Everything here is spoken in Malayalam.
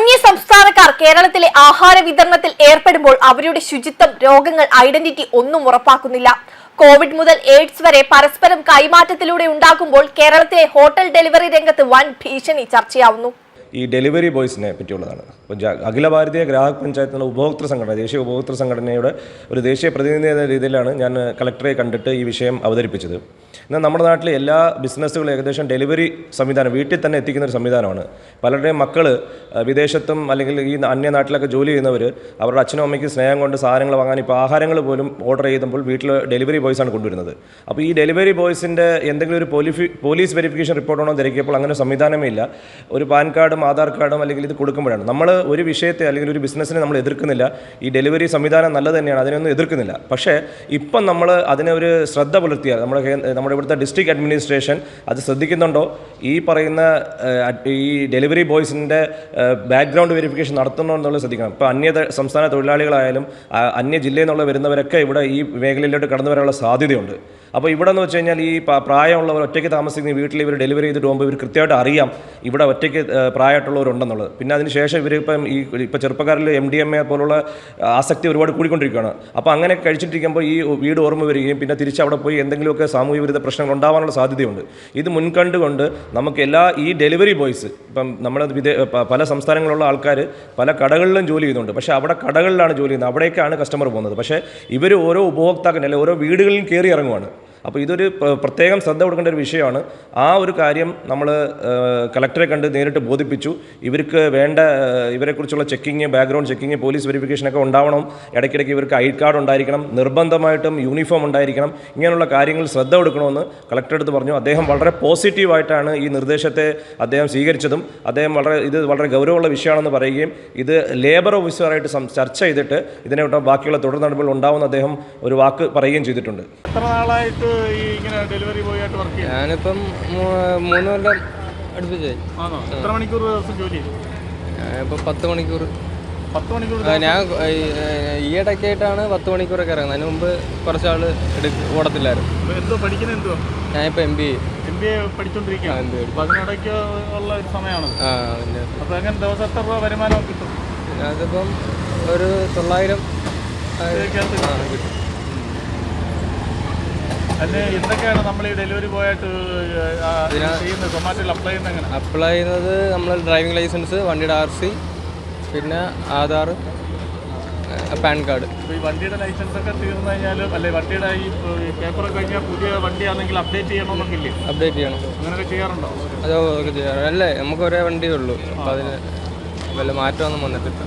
അന്യ സംസ്ഥാനക്കാർ കേരളത്തിലെ ആഹാര വിതരണത്തിൽ ഏർപ്പെടുമ്പോൾ അവരുടെ ശുചിത്വം രോഗങ്ങൾ ഐഡന്റിറ്റി ഒന്നും ഉറപ്പാക്കുന്നില്ല. കോവിഡ് മുതൽ എയ്ഡ്സ് വരെ പരസ്പരം കൈമാറ്റത്തിലൂടെ ഉണ്ടാകുമ്പോൾ കേരളത്തിലെ ഹോട്ടൽ ഡെലിവറി രംഗത്ത് വൻ ഭീഷണി ചർച്ചയാവുന്നു. ഈ ഡെലിവറി ബോയ്സിനെ പറ്റിയുള്ളതാണ്. അഖില ഭാരതീയ ഗ്രാഹക് പഞ്ചായത്ത് ഉപഭോക്തൃ സംഘടന ദേശീയ ഉപഭോക്തൃ സംഘടനയുടെ ഒരു ദേശീയ പ്രതിനിധി എന്ന രീതിയിലാണ് ഞാൻ കളക്ടറെ കണ്ടിട്ട് ഈ വിഷയം അവതരിപ്പിച്ചത്. എന്നാൽ നമ്മുടെ നാട്ടിലെ എല്ലാ ബിസിനസ്സുകളും ഏകദേശം ഡെലിവറി സംവിധാനം വീട്ടിൽ തന്നെ എത്തിക്കുന്ന ഒരു സംവിധാനമാണ്. പലരുടെയും മക്കൾ വിദേശത്തും അല്ലെങ്കിൽ ഈ അന്യനാട്ടിലൊക്കെ ജോലി ചെയ്യുന്നവർ അവരുടെ അച്ഛനും അമ്മയ്ക്ക് സ്നേഹം കൊണ്ട് സാധനങ്ങൾ വാങ്ങാൻ ഇപ്പോൾ ആഹാരങ്ങൾ പോലും ഓർഡർ ചെയ്യുമ്പോൾ വീട്ടിൽ ഡെലിവറി ബോയ്സാണ് കൊണ്ടുവരുന്നത്. അപ്പോൾ ഈ ഡെലിവറി ബോയ്സിന്റെ എന്തെങ്കിലും ഒരു പോലീസ് വെരിഫിക്കേഷൻ റിപ്പോർട്ടാണോ തിരക്കിയപ്പോൾ അങ്ങനെ സംവിധാനമേ ഇല്ല. ഒരു പാൻ കാർഡും ആധാർ കാർഡും അല്ലെങ്കിൽ ഇത് കൊടുക്കുമ്പോഴാണ്. നമ്മൾ ഒരു വിഷയത്തെ അല്ലെങ്കിൽ ഒരു ബിസിനസ്സിനെ നമ്മൾ എതിർക്കുന്നില്ല. ഈ ഡെലിവറി സംവിധാനം നല്ലത് തന്നെയാണ് അതിനൊന്നും എതിർക്കുന്നില്ല. പക്ഷേ ഇപ്പം നമ്മൾ അതിനെ ഒരു ശ്രദ്ധ പുലർത്തിയാൽ നമ്മുടെ നമ്മുടെ ഇവിടുത്തെ ഡിസ്ട്രിക്ട് അഡ്മിനിസ്ട്രേഷൻ അത് ശ്രദ്ധിക്കുന്നുണ്ടോ? ഈ പറയുന്ന ഈ ഡെലിവറി ബോയ്സിന്റെ ബാക്ക്ഗ്രൗണ്ട് വെരിഫിക്കേഷൻ നടത്തുന്നുണ്ടോ എന്നുള്ളത് ശ്രദ്ധിക്കണം. ഇപ്പോൾ അന്യ സംസ്ഥാന തൊഴിലാളികളായാലും അന്യ ജില്ലയിൽ നിന്നുള്ള വരുന്നവരൊക്കെ ഇവിടെ ഈ മേഖലയിലോട്ട് കടന്നു വരാനുള്ള സാധ്യതയുണ്ട്. അപ്പോൾ ഇവിടെ എന്ന് വെച്ച് കഴിഞ്ഞാൽ ഈ പ്രായമുള്ളവർ ഒറ്റയ്ക്ക് താമസിക്കുന്ന വീട്ടിൽ ഇവർ ഡെലിവറി ചെയ്തിട്ട് പോകുമ്പോൾ ഇവർ കൃത്യമായിട്ട് അറിയാം. ഇവിടെ ഒറ്റയ്ക്ക് ഏഹ്, പ്രായമായിട്ടുള്ളവരുണ്ടെന്നുള്ളത്. പിന്നെ അതിനുശേഷം ഇവർ ഇപ്പം ഈ ഇപ്പോൾ ചെറുപ്പക്കാരിൽ എം ഡി എം എ പോലുള്ള ആസക്തി ഒരുപാട് കൂടിക്കൊണ്ടിരിക്കുകയാണ്. അപ്പോൾ അങ്ങനെ കഴിച്ചിട്ടിരിക്കുമ്പോൾ ഈ വീട് ഓർമ്മ വരികയും പിന്നെ തിരിച്ച് അവിടെ പോയി എന്തെങ്കിലുമൊക്കെ സാമൂഹ്യ വിരുദ്ധ പ്രശ്നങ്ങൾ ഉണ്ടാവാനുള്ള സാധ്യതയുണ്ട്. ഇത് മുൻകണ്ടുകൊണ്ട് നമുക്ക് എല്ലാ ഈ ഡെലിവറി ബോയ്സ് ഇപ്പം നമ്മുടെ വിദേ പല സംസ്ഥാനങ്ങളിലുള്ള ആൾക്കാർ പല കടകളിലും ജോലി ചെയ്യുന്നുണ്ട്. പക്ഷേ അവിടെ കടകളിലാണ് ജോലി ചെയ്യുന്നത്. അവിടേക്കാണ് കസ്റ്റമർ പോകുന്നത്. പക്ഷേ ഇവർ ഓരോ ഉപഭോക്താക്കളിൽ അല്ലെങ്കിൽ ഓരോ വീടുകളിലും കയറി ഇറങ്ങുവാണ്. അപ്പോൾ ഇതൊരു പ്ര- പ്രത്യേകം ശ്രദ്ധ കൊടുക്കേണ്ട ഒരു വിഷയമാണ്. ആ ഒരു കാര്യം നമ്മൾ കളക്ടറെ കണ്ട് നേരിട്ട് ബോധിപ്പിച്ചു. ഇവർക്ക് വേണ്ട ഇവരെക്കുറിച്ചുള്ള ചെക്കിങ് ബാക്ക്ഗ്രൗണ്ട് ചെക്കിങ് പോലീസ് വെരിഫിക്കേഷനൊക്കെ ഉണ്ടാവണം. ഇടയ്ക്കിടയ്ക്ക് ഇവർക്ക് ഐ കാർഡ് ഉണ്ടായിരിക്കണം. നിർബന്ധമായിട്ടും യൂണിഫോം ഉണ്ടായിരിക്കണം. ഇങ്ങനെയുള്ള കാര്യങ്ങൾ ശ്രദ്ധ കൊടുക്കണമെന്ന് കളക്ടർ അടുത്ത് പറഞ്ഞു. അദ്ദേഹം വളരെ പോസിറ്റീവായിട്ടാണ് ഈ നിർദ്ദേശത്തെ അദ്ദേഹം സ്വീകരിച്ചതും. അദ്ദേഹം വളരെ ഇത് വളരെ ഗൗരവമുള്ള വിഷയമാണെന്ന് പറയുകയും ഇത് ലേബർ ഓഫീസറായിട്ട് ചർച്ച ചെയ്തിട്ട് ഇതിനെ ബാക്കിയുള്ള തുടർ നടപടികൾ ഉണ്ടാവുമെന്ന് അദ്ദേഹം ഒരു വാക്ക് പറയുകയും ചെയ്തിട്ടുണ്ട്. എത്ര നാളായിട്ട് ഈ ഇങ്ങനെ ഡെലിവറി ബോയ് ആയിട്ട് വർക്ക് ഞാനിപ്പം മൂന്ന് കൊല്ലം ഈയിടക്കായിട്ടാണ് ആണോ? എത്ര മണിക്കൂർ ദിവസം ജോലി ചെയ്യും ഞാനിപ്പോൾ പത്ത് മണിക്കൂർ. പത്ത് മണിക്കൂർ ആ, ഞാൻ പത്ത് മണിക്കൂറൊക്കെ ഇറങ്ങുന്നത്. അതിന് മുമ്പ് കുറച്ചാൾ എടുക്ക ഓടത്തില്ലായിരുന്നു. ദിവസം എന്തോ പഠിക്കുന്നത് എന്തോ ഞാനിപ്പോൾ M B M B A പഠിച്ചോണ്ടിരിക്കുകയാണ് MBA. അപ്പൊ അതിനിടയ്ക്ക് ഉള്ള ഒരു സമയമാണ്. ആ പിന്നെ അപ്പൊ എങ്ങനെ ദിവസം എത്ര രൂപ വരുമാനം കിട്ടും? അതിപ്പം ഒരു തൊള്ളായിരം ആ, ഇതിനകത്ത് ആ, കിട്ടും. അതിന് എന്തൊക്കെയാണ് നമ്മൾ ഈ ഡെലിവറി ബോയ് ആയിട്ട് ആ, ചെയ്യുന്നത്? സൊമാറ്റോയിൽ അപ്ലൈ ചെയ്യുന്നത് എങ്ങനെ അപ്ലൈ ചെയ്യുന്നത് നമ്മൾ ഡ്രൈവിംഗ് ലൈസൻസ് വണ്ടിയുടെ ആർ സി പിന്നെ ആധാർ പാൻ കാർഡ്. ഈ വണ്ടിയുടെ ലൈസൻസ് ഒക്കെ തീർന്നു കഴിഞ്ഞാലും അല്ലെ വണ്ടിയുടെ ഈ പേപ്പറൊക്കെ കഴിഞ്ഞാൽ പുതിയ വണ്ടിയാണെങ്കിൽ അപ്ഡേറ്റ് ചെയ്യണമെന്നൊക്കെ ഇല്ലേ? അപ്ഡേറ്റ് ചെയ്യണം. അങ്ങനെയൊക്കെ ചെയ്യാറുണ്ടോ? അതോ അതൊക്കെ ചെയ്യാറ് അല്ലേ നമുക്ക് ഒരേ വണ്ടിയേ ഉള്ളൂ. അപ്പോൾ അതിന് വല്ല മാറ്റമൊന്നും വന്നിട്ടില്ല.